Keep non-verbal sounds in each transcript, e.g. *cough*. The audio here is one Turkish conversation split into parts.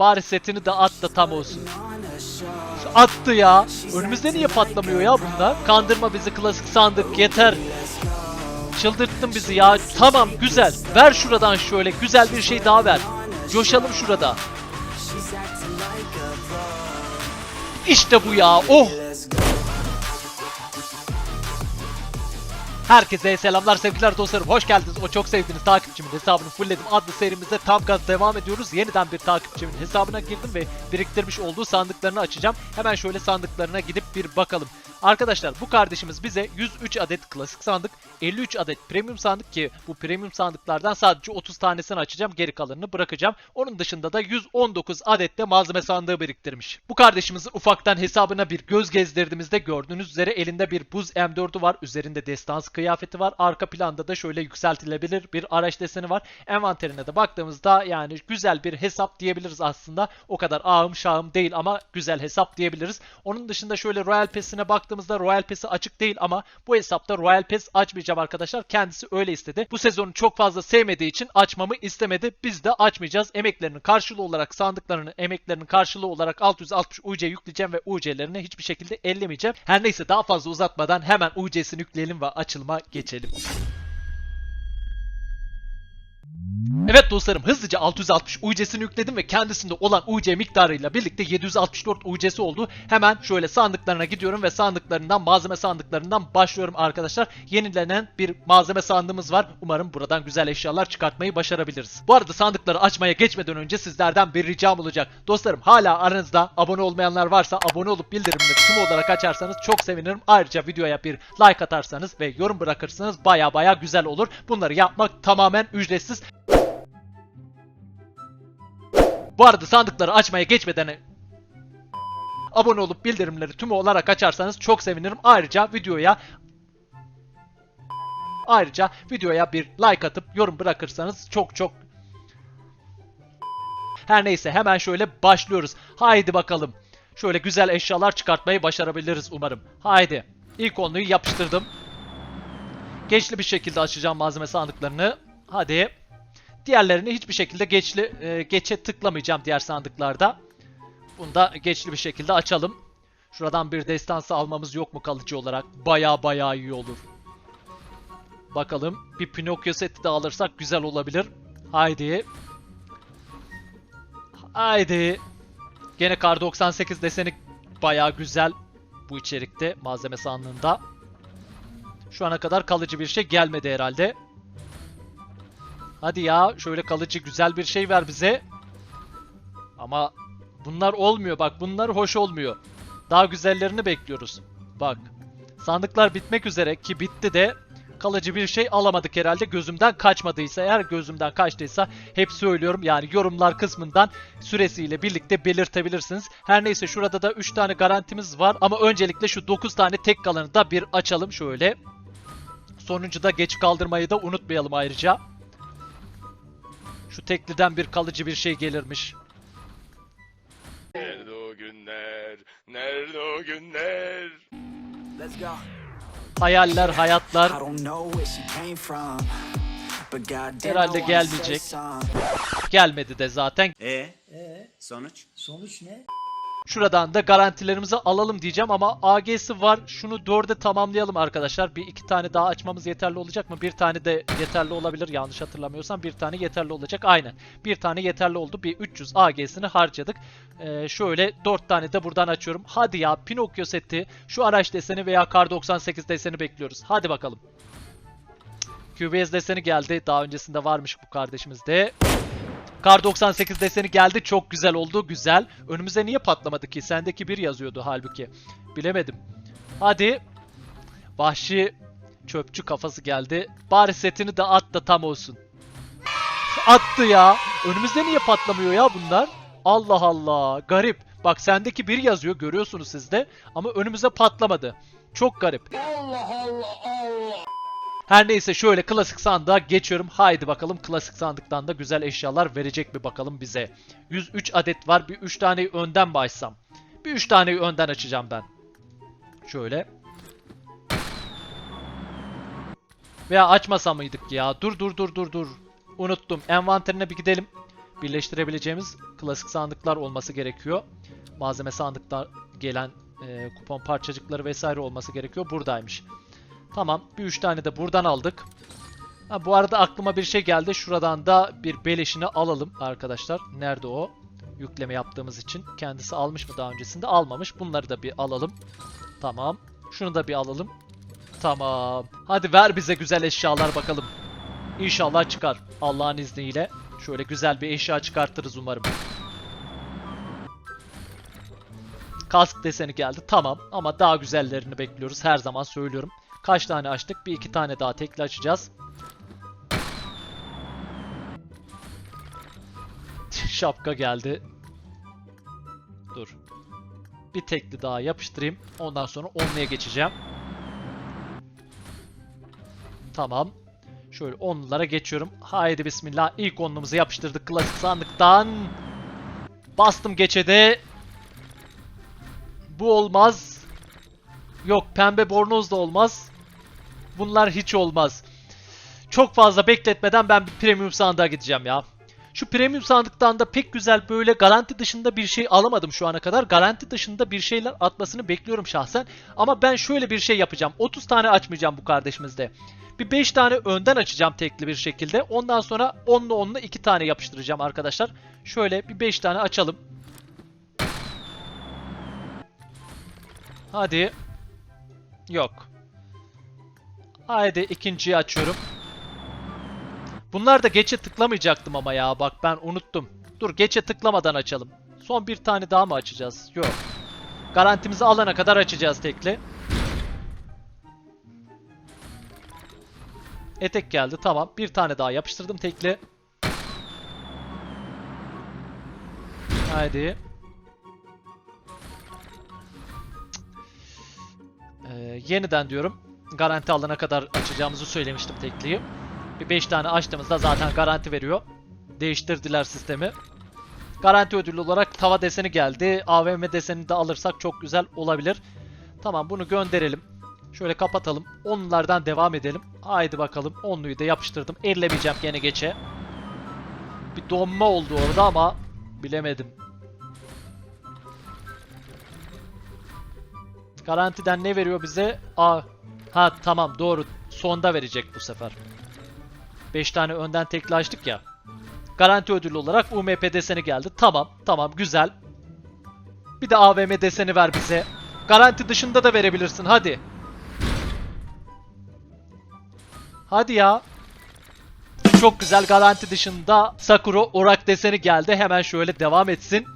Bari setini de at da tam olsun. Attı ya. Önümüzde niye patlamıyor ya bunlar? Kandırma bizi klasik sandık yeter. Çıldırttın bizi ya. Tamam güzel. Ver şuradan şöyle güzel bir şey daha ver. Coşalım şurada. İşte bu ya. Oh. Herkese selamlar, sevgiler dostlarım. Hoş geldiniz. O çok sevdiğiniz takipçimin hesabını fullledim adlı serimizde tam gaz devam ediyoruz. Yeniden bir takipçimin hesabına girdim ve biriktirmiş olduğu sandıklarını açacağım. Hemen şöyle sandıklarına gidip bir bakalım. Arkadaşlar bu kardeşimiz bize 103 adet klasik sandık, 53 adet premium sandık ki bu premium sandıklardan sadece 30 tanesini açacağım. Geri kalanını bırakacağım. Onun dışında da 119 adet de malzeme sandığı biriktirmiş. Bu kardeşimizin ufaktan hesabına bir göz gezdirdiğimizde gördüğünüz üzere elinde bir buz M4'ü var. Üzerinde destans kıyafeti var. Arka planda da şöyle yükseltilebilir bir araç deseni var. Envanterine de baktığımızda yani güzel bir hesap diyebiliriz aslında. O kadar ağım şahım değil ama güzel hesap diyebiliriz. Onun dışında şöyle Royal Pass'ine baktığımızda Royal Pass'i açık değil ama bu hesapta Royal Pass açmayacağım arkadaşlar. Kendisi öyle istedi. Bu sezonu çok fazla sevmediği için açmamı istemedi. Biz de açmayacağız. Emeklerinin karşılığı olarak sandıklarını emeklerinin karşılığı olarak 660 UC yükleyeceğim ve UC'lerini hiçbir şekilde ellemeyeceğim. Her neyse daha fazla uzatmadan hemen UC'sini yükleyelim ve açılıma geçelim. Evet dostlarım hızlıca 660 UC'sini yükledim ve kendisinde olan UC miktarıyla birlikte 764 UC'si oldu. Hemen şöyle sandıklarına gidiyorum ve sandıklarından malzeme sandıklarından başlıyorum arkadaşlar. Yenilenen bir malzeme sandığımız var. Umarım buradan güzel eşyalar çıkartmayı başarabiliriz. Bu arada sandıkları açmaya geçmeden önce sizlerden bir ricam olacak. Dostlarım hala aranızda abone olmayanlar varsa abone olup bildirimleri tüm olarak açarsanız çok sevinirim. Ayrıca videoya bir like atarsanız ve yorum bırakırsanız baya baya güzel olur. Bunları yapmak tamamen ücretsiz. Bu arada sandıkları açmaya geçmeden abone olup bildirimleri tüm olarak açarsanız çok sevinirim. Ayrıca videoya ayrıca videoya bir like atıp yorum bırakırsanız çok çok her neyse hemen şöyle başlıyoruz. Haydi bakalım. Şöyle güzel eşyalar çıkartmayı başarabiliriz umarım. Haydi. İlk onluyu yapıştırdım. Geçli bir şekilde açacağım malzeme sandıklarını. Hadi. Diğerlerini hiçbir şekilde geçli e, geçe tıklamayacağım diğer sandıklarda. Bunu da geçli bir şekilde açalım. Şuradan bir destansı almamız yok mu kalıcı olarak? Baya baya iyi olur. Bakalım. Bir Pinokyo seti de alırsak güzel olabilir. Haydi. Haydi. Gene Kar 98 deseni baya güzel bu içerikte malzeme sandığında. Şu ana kadar kalıcı bir şey gelmedi herhalde. Hadi ya şöyle kalıcı güzel bir şey ver bize. Ama bunlar olmuyor bak bunlar hoş olmuyor. Daha güzellerini bekliyoruz. Bak sandıklar bitmek üzere ki bitti de kalıcı bir şey alamadık herhalde gözümden kaçmadıysa eğer gözümden kaçtıysa hep söylüyorum yani yorumlar kısmından süresiyle birlikte belirtebilirsiniz. Her neyse şurada da 3 tane garantimiz var ama öncelikle şu 9 tane tek kalanı da bir açalım şöyle. Sonuncuda geç kaldırmayı da unutmayalım ayrıca. Şu tekliden bir kalıcı bir şey gelirmiş. Nerede o günler? Nerede o günler? Let's go. Hayaller, hayatlar. Herhalde gelmeyecek. Gelmedi de zaten. E sonuç? Sonuç ne? Şuradan da garantilerimizi alalım diyeceğim ama AG'si var. Şunu 4'e tamamlayalım arkadaşlar. Bir iki tane daha açmamız yeterli olacak mı? Bir tane de yeterli olabilir. Yanlış hatırlamıyorsam bir tane yeterli olacak. Aynen. Bir tane yeterli oldu. Bir 300 AG'sini harcadık. Ee, şöyle 4 tane de buradan açıyorum. Hadi ya Pinokyo seti, şu araç deseni veya Kar 98 deseni bekliyoruz. Hadi bakalım. QBS deseni geldi. Daha öncesinde varmış bu kardeşimizde. Kar 98 deseni geldi. Çok güzel oldu. Güzel. Önümüze niye patlamadı ki? Sendeki bir yazıyordu halbuki. Bilemedim. Hadi. Vahşi çöpçü kafası geldi. Bari setini de at da tam olsun. Attı ya. Önümüzde niye patlamıyor ya bunlar? Allah Allah. Garip. Bak sendeki bir yazıyor görüyorsunuz siz de. Ama önümüze patlamadı. Çok garip. Her neyse şöyle klasik sandığa geçiyorum. Haydi bakalım klasik sandıktan da güzel eşyalar verecek mi bakalım bize. 103 adet var. Bir 3 taneyi önden mi açsam? Bir 3 taneyi önden açacağım ben. Şöyle. Veya açmasa mıydık ya? Dur dur dur dur dur. Unuttum. Envanterine bir gidelim. Birleştirebileceğimiz klasik sandıklar olması gerekiyor. Malzeme sandıklar gelen e, kupon parçacıkları vesaire olması gerekiyor. Buradaymış. Tamam. Bir üç tane de buradan aldık. Ha, bu arada aklıma bir şey geldi. Şuradan da bir beleşini alalım arkadaşlar. Nerede o? Yükleme yaptığımız için. Kendisi almış mı daha öncesinde? Almamış. Bunları da bir alalım. Tamam. Şunu da bir alalım. Tamam. Hadi ver bize güzel eşyalar bakalım. İnşallah çıkar. Allah'ın izniyle. Şöyle güzel bir eşya çıkartırız umarım. Kask deseni geldi. Tamam. Ama daha güzellerini bekliyoruz. Her zaman söylüyorum. Kaç tane açtık? Bir iki tane daha tekli açacağız. *laughs* Şapka geldi. Dur. Bir tekli daha yapıştırayım. Ondan sonra onluya geçeceğim. Tamam. Şöyle onlulara geçiyorum. Haydi bismillah. İlk onlumuzu yapıştırdık klasik sandıktan. Bastım geçede. Bu olmaz. Yok pembe bornoz da olmaz. Bunlar hiç olmaz. Çok fazla bekletmeden ben bir premium sandığa gideceğim ya. Şu premium sandıktan da pek güzel böyle garanti dışında bir şey alamadım şu ana kadar. Garanti dışında bir şeyler atmasını bekliyorum şahsen. Ama ben şöyle bir şey yapacağım. 30 tane açmayacağım bu kardeşimizde. Bir 5 tane önden açacağım tekli bir şekilde. Ondan sonra 10'lu 10'lu 2 tane yapıştıracağım arkadaşlar. Şöyle bir 5 tane açalım. Hadi. Yok. Haydi ikinciyi açıyorum. Bunlar da geçe tıklamayacaktım ama ya bak ben unuttum. Dur geçe tıklamadan açalım. Son bir tane daha mı açacağız? Yok. Garantimizi alana kadar açacağız tekli. Etek geldi tamam. Bir tane daha yapıştırdım tekli. Haydi. Yeniden diyorum. Garanti alana kadar açacağımızı söylemiştim tekliyi. Bir 5 tane açtığımızda zaten garanti veriyor. Değiştirdiler sistemi. Garanti ödülü olarak tava deseni geldi. AVM desenini de alırsak çok güzel olabilir. Tamam bunu gönderelim. Şöyle kapatalım. Onlardan devam edelim. Haydi bakalım. Onluyu da yapıştırdım. Ellemeyeceğim gene geçe. Bir donma oldu orada ama bilemedim. Garantiden ne veriyor bize? Aa, ha tamam doğru. Sonda verecek bu sefer. 5 tane önden tekli açtık ya. Garanti ödülü olarak UMP deseni geldi. Tamam, tamam, güzel. Bir de AVM deseni ver bize. Garanti dışında da verebilirsin, hadi. Hadi ya. Çok güzel garanti dışında Sakura Orak deseni geldi. Hemen şöyle devam etsin.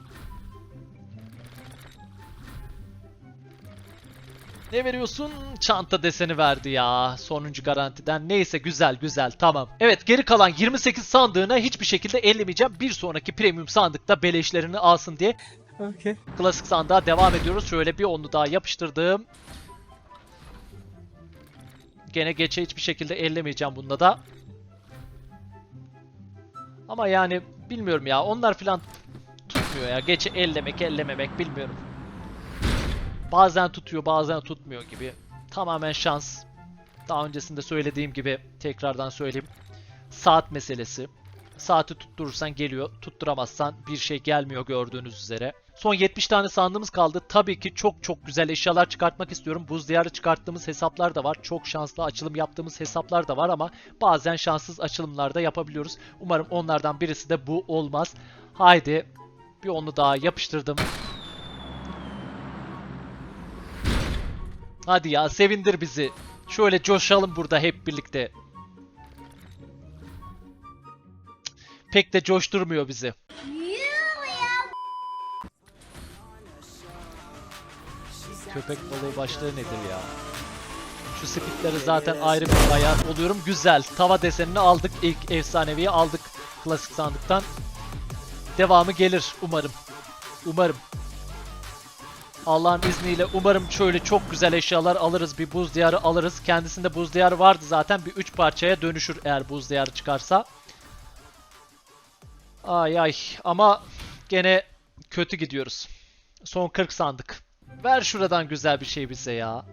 Ne veriyorsun? Çanta deseni verdi ya. Sonuncu garantiden. Neyse güzel güzel tamam. Evet geri kalan 28 sandığına hiçbir şekilde ellemeyeceğim. Bir sonraki premium sandıkta beleşlerini alsın diye. Okay. Klasik sandığa devam ediyoruz. Şöyle bir onlu daha yapıştırdım. Gene geçe hiçbir şekilde ellemeyeceğim bunda da. Ama yani bilmiyorum ya. Onlar filan tutmuyor ya. Geçe ellemek ellememek bilmiyorum. Bazen tutuyor bazen tutmuyor gibi. Tamamen şans. Daha öncesinde söylediğim gibi tekrardan söyleyeyim. Saat meselesi. Saati tutturursan geliyor. Tutturamazsan bir şey gelmiyor gördüğünüz üzere. Son 70 tane sandığımız kaldı. Tabii ki çok çok güzel eşyalar çıkartmak istiyorum. Buz diyarı çıkarttığımız hesaplar da var. Çok şanslı açılım yaptığımız hesaplar da var ama bazen şanssız açılımlar da yapabiliyoruz. Umarım onlardan birisi de bu olmaz. Haydi bir onu daha yapıştırdım. Hadi ya sevindir bizi. Şöyle coşalım burada hep birlikte. Pek de coşturmuyor bizi. Köpek balığı başlığı nedir ya? Şu spitleri zaten ayrı bir hayat oluyorum. Güzel. Tava desenini aldık. İlk efsaneviyi aldık klasik sandıktan. Devamı gelir umarım. Umarım. Allah'ın izniyle umarım şöyle çok güzel eşyalar alırız. Bir buz diyarı alırız. Kendisinde buz diyarı vardı zaten. Bir 3 parçaya dönüşür eğer buz diyarı çıkarsa. Ay ay ama gene kötü gidiyoruz. Son 40 sandık. Ver şuradan güzel bir şey bize ya.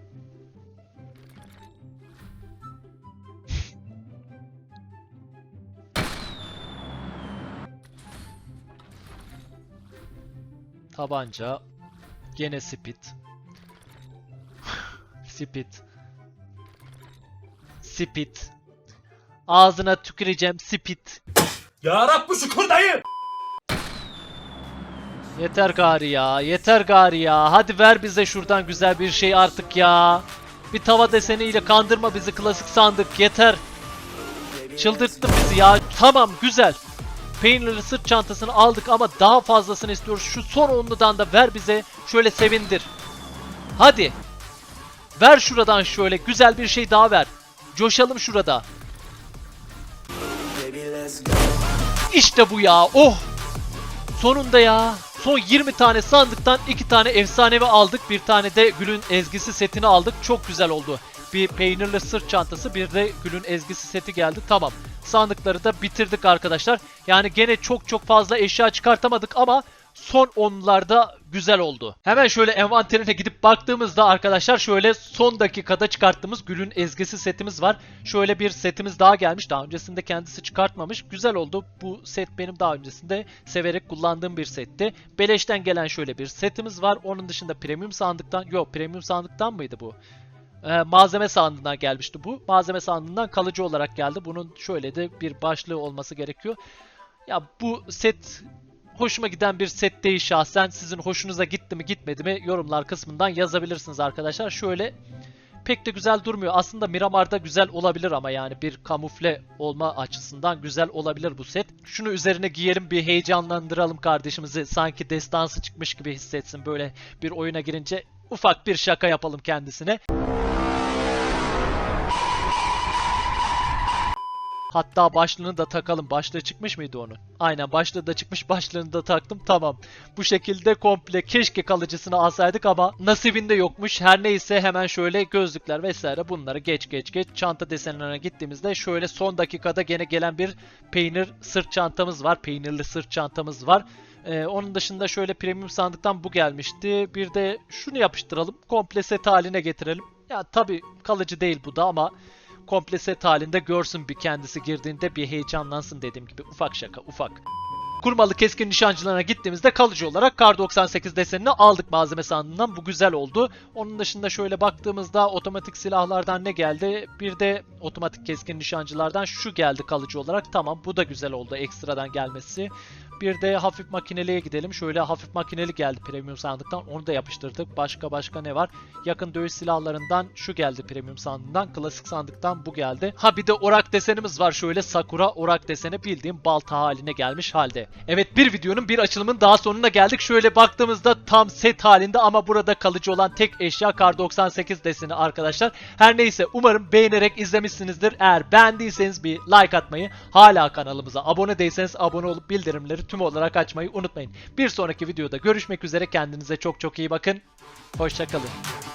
*laughs* Tabanca. Gene speed. speed. Speed. Ağzına tüküreceğim speed. Ya Rabbi şükür dayı. Yeter gari ya. Yeter gari ya. Hadi ver bize şuradan güzel bir şey artık ya. Bir tava deseniyle kandırma bizi klasik sandık. Yeter. Çıldırttın bizi ya. Tamam güzel. Peynirli sırt çantasını aldık ama daha fazlasını istiyoruz. Şu son onludan da ver bize. Şöyle sevindir. Hadi. Ver şuradan şöyle güzel bir şey daha ver. Coşalım şurada. İşte bu ya. Oh. Sonunda ya. Son 20 tane sandıktan 2 tane efsanevi aldık. Bir tane de Gül'ün ezgisi setini aldık. Çok güzel oldu. Bir peynirli sırt çantası bir de Gül'ün ezgisi seti geldi. Tamam. Sandıkları da bitirdik arkadaşlar. Yani gene çok çok fazla eşya çıkartamadık ama son onlarda güzel oldu. Hemen şöyle envanterine gidip baktığımızda arkadaşlar şöyle son dakikada çıkarttığımız Gül'ün ezgisi setimiz var. Şöyle bir setimiz daha gelmiş. Daha öncesinde kendisi çıkartmamış. Güzel oldu. Bu set benim daha öncesinde severek kullandığım bir setti. Beleşten gelen şöyle bir setimiz var. Onun dışında premium sandıktan, yok premium sandıktan mıydı bu? Ee, malzeme sandığından gelmişti bu. Malzeme sandığından kalıcı olarak geldi. Bunun şöyle de bir başlığı olması gerekiyor. Ya bu set hoşuma giden bir set değil şahsen. Sizin hoşunuza gitti mi gitmedi mi yorumlar kısmından yazabilirsiniz arkadaşlar. Şöyle pek de güzel durmuyor. Aslında Miramar'da güzel olabilir ama yani bir kamufle olma açısından güzel olabilir bu set. Şunu üzerine giyelim bir heyecanlandıralım kardeşimizi. Sanki destansı çıkmış gibi hissetsin böyle bir oyuna girince. Ufak bir şaka yapalım kendisine. Hatta başlığını da takalım. Başlığı çıkmış mıydı onun? Aynen başlığı da çıkmış. *laughs* Başlığını da taktım. Tamam. Bu şekilde komple keşke kalıcısını alsaydık ama nasibinde yokmuş. Her neyse hemen şöyle gözlükler vesaire bunları geç geç geç çanta desenlerine gittiğimizde şöyle son dakikada gene gelen bir peynir sırt çantamız var. Peynirli sırt çantamız var. Ee, onun dışında şöyle premium sandıktan bu gelmişti. Bir de şunu yapıştıralım. Komple set haline getirelim. Ya tabi kalıcı değil bu da ama komple set halinde görsün bir kendisi girdiğinde bir heyecanlansın dediğim gibi. Ufak şaka ufak. Kurmalı keskin nişancılarına gittiğimizde kalıcı olarak Kar 98 desenini aldık malzeme sandığından. Bu güzel oldu. Onun dışında şöyle baktığımızda otomatik silahlardan ne geldi? Bir de otomatik keskin nişancılardan şu geldi kalıcı olarak. Tamam bu da güzel oldu ekstradan gelmesi. Bir de hafif makineliğe gidelim. Şöyle hafif makineli geldi premium sandıktan. Onu da yapıştırdık. Başka başka ne var? Yakın dövüş silahlarından şu geldi premium sandığından. Klasik sandıktan bu geldi. Ha bir de orak desenimiz var. Şöyle Sakura orak deseni bildiğim balta haline gelmiş halde. Evet bir videonun bir açılımın daha sonuna geldik. Şöyle baktığımızda tam set halinde ama burada kalıcı olan tek eşya Kar 98 deseni arkadaşlar. Her neyse umarım beğenerek izlemişsinizdir. Eğer beğendiyseniz bir like atmayı, hala kanalımıza abone değilseniz abone olup bildirimleri tüm olarak açmayı unutmayın. Bir sonraki videoda görüşmek üzere. Kendinize çok çok iyi bakın. Hoşçakalın.